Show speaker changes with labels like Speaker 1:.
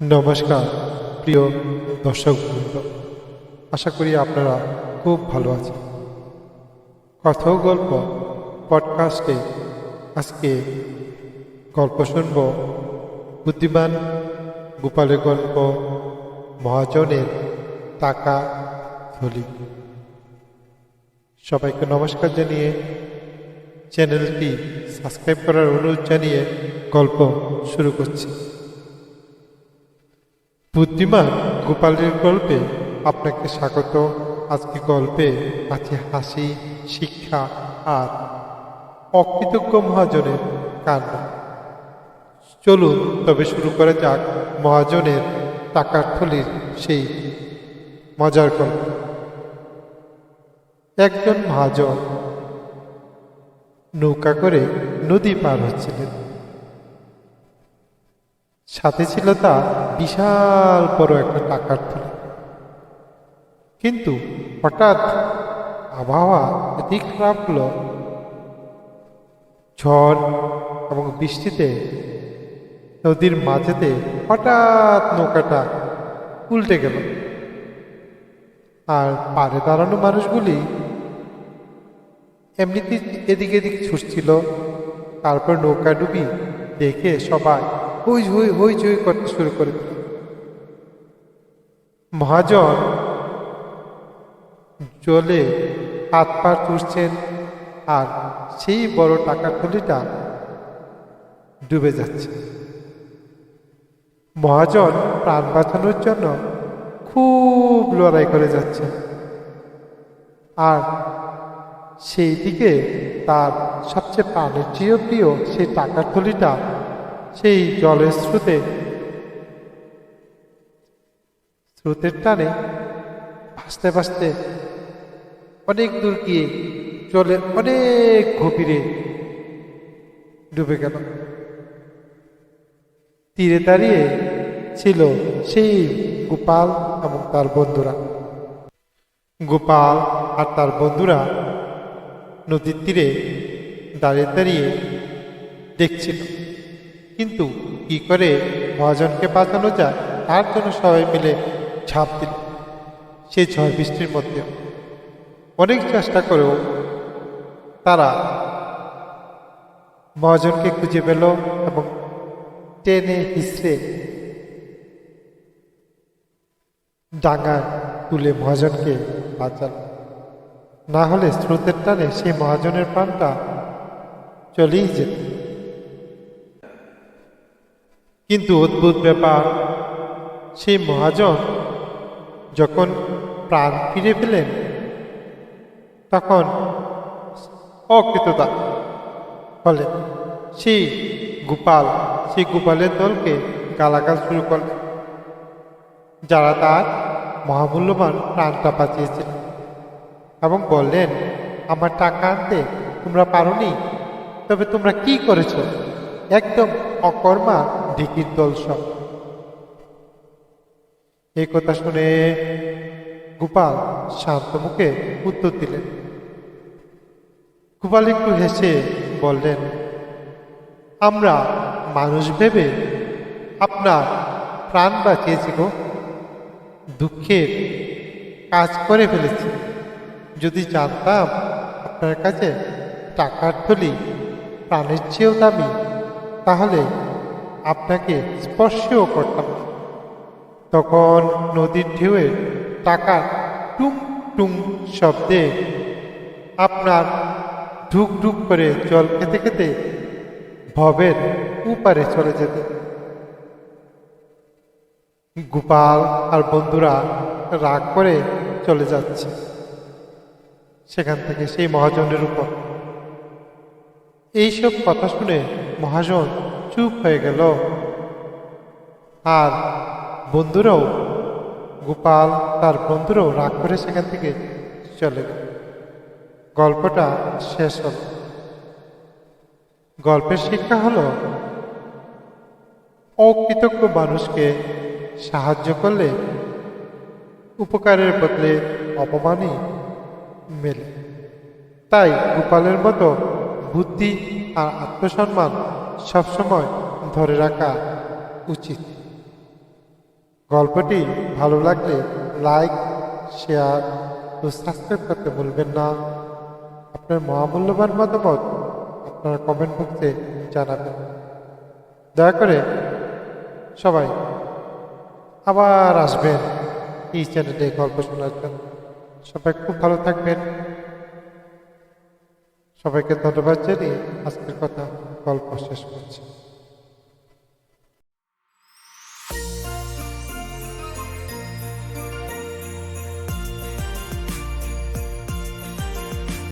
Speaker 1: নমস্কার, প্রিয় দর্শক আশা করি আপনারা খুব ভালো আছেন। কথা গল্প পডকাস্টে আজকে গল্প শুনব বুদ্ধিমান গোপালের গল্প, মহাজনের টাকা থলি সবাইকে নমস্কার জানিয়ে চ্যানেলটি সাবস্ক্রাইব করার অনুরোধ জানিয়ে গল্প শুরু করছি। বুদ্ধিমান গোপালের গল্পে আপনাকে স্বাগত। আজকে গল্পে আছে হাসি, শিক্ষা আর অকৃতজ্ঞ মহাজনের কাণ্ড। চলুন, তবে শুরু করা যাক মহাজনের টাকার থলির সেই মজার গল্প। একজন মহাজন নৌকা করে নদী পার হচ্ছিলেন। সাথে ছিল তার বিশাল বড় একটা টাকার থলি। কিন্তু হঠাৎ আবহাওয়া এটি খারাপ হলো ঝড় এবং বৃষ্টিতে নদীর মাঝেতে হঠাৎ নৌকাটা উল্টে গেল। আর পাড়ে দাঁড়ানো মানুষগুলি এমনিতে এদিকে এদিকে ছুটছিল। তারপর নৌকা ডুবি দেখে সবাই হই হই হই করতে শুরু করে মহাজন জলে হাত পা চুষছেন আর সেই বড় টাকা থলিটা ডুবে যাচ্ছে। মহাজন প্রাণ বাঁচানোর জন্য খুব লড়াই করে যাচ্ছে আর সেই দিকে তার সবচেয়ে প্রাণের চেয়েও প্রিয় সেই টাকার থলিটা সেই জলের স্রোতে। স্রোতের টানে ভাসতে ভাসতে অনেক দূর গিয়ে জলে অনেক গভীরে ডুবে গেল। তীরে দাঁড়িয়ে ছিল সেই গোপাল এবং তার বন্ধুরা। গোপাল আর তার বন্ধুরা নদীর তীরে দাঁড়িয়ে দাঁড়িয়ে দেখছিল। কিন্তু কি করে মহাজনকে বাঁচানো যায়? তার জন্য সবাই মিলে ঝাঁপ দিল। সেই ঝড় বৃষ্টির মধ্যে অনেক চেষ্টা করেও তারা মহাজনকে খুঁজে পেল এবং টেনে হিসড়ে ডাঙায় তুলে মহাজনকে বাঁচাল। না হলে স্রোতের টানে সেই মহাজনের প্রাণটা চলেই যেত। কিন্তু অদ্ভুত ব্যাপার। সেই মহাজন যখন প্রাণ ফিরে পেলেন, তখন অকৃততা ফলে সেই গোপাল, সেই গোপালের দলকে গালাগাল শুরু করলেন। যারা তার মহামূল্যবান প্রাণটা বাঁচিয়েছিল এবং বললেন, আমার টাকা আনতে তোমরা পারোনি, তবে তোমরা কি করেছ? একদম অকর্মা ঢিকির দল সব। এই কথা শুনে গোপাল শান্ত মুখে উত্তর দিলেন। গোপাল একটু হেসে বললেন, আমরা মানুষ ভেবে আপনার প্রাণ বাঁচিয়েছি গো। দুঃখের কাজ করে ফেলেছি। যদি জানতাম আপনার কাছে টাকার থলি প্রাণের চেয়েও দামি, তাহলে আপনাকে স্পর্শও করতাম তখন নদীর ঢেউয়ে টাকা টুম টুম শব্দে আপনার ঢুক ঢুক করে জল খেতে খেতে ভবের উপারে চলে যেতে। গোপাল আর বন্ধুরা রাগ করে চলে যাচ্ছে। সেখান থেকে সেই মহাজনের উপর। এইসব কথা শুনে মহাজন চুপ হয়ে গেল। আর বন্ধুরাও, গোপাল তার বন্ধুরাও রাগ করে সেখান থেকে চলে গেল। গল্পটা শেষ হল। গল্পের শিক্ষা হলো, অকৃতজ্ঞ মানুষকে সাহায্য করলে উপকারের বদলে অপমানই মেলে। তাই গোপালের মতো বুদ্ধি আর আত্মসম্মান সবসময় ধরে রাখা উচিত। গল্পটি ভালো লাগলে লাইক, শেয়ার ও সাবস্ক্রাইব করতে ভুলবেন না। আপনার মহামূল্যবান মতামত আপনার কমেন্ট বক্সে জানাবেন। দয়া করে সবাই আবার আসবেন এই চ্যানেলে গল্প শোনার জন্য। সবাই খুব ভালো থাকবেন। সবাইকে ধন্যবাদ জানিয়ে আজকের কথা গল্প শেষ করছি।